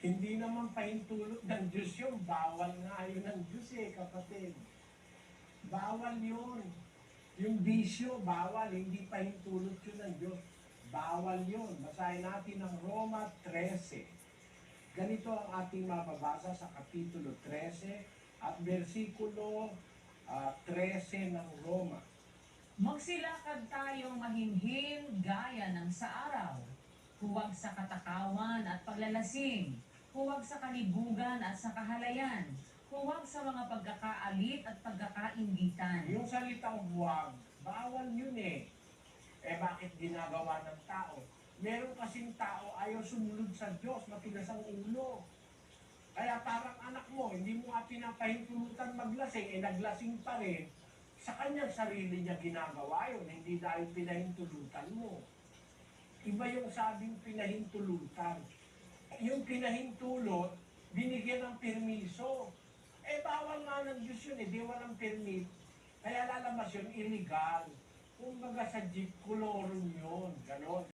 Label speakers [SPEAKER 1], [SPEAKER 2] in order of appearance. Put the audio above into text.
[SPEAKER 1] Hindi naman pahintulot ng Diyos yun. Bawal nga yun ng Diyos eh, kapatid. Bawal yun. Yung bisyo, bawal. Hindi pahintulot yun ng Diyos. Bawal yun. Basahin natin ang Roma 13. Ganito ang ating mababasa sa Kapitulo 13 at versikulo ah, 13 ng Roma.
[SPEAKER 2] Magsilakad tayong mahinhin gaya ng sa araw. Huwag sa katakawan at paglalasing. Huwag sa kalibugan at sa kahalayan. Huwag sa mga pagkakaalit at pagkakaingitan.
[SPEAKER 1] Yung salitang huwag, bawal yun eh. Eh bakit ginagawa ng tao? Meron kasing tao ayaw sumunod sa Diyos, matigas ang ulo. Kaya parang anak mo, hindi mo nga pinapahintulutan maglasing, eh naglasing pa rin. Sa kanyang sarili niya ginagawa yun, hindi dahil pinahintulutan mo. Iba yung sabing pinahintulutan. Yung pinahintulot, binigyan ng permiso. Eh, bawal nga ng Diyos yun eh, di walang permit. Kaya lalabas yun, illegal. Kung baga sa jeep, kolorum yun, ganon.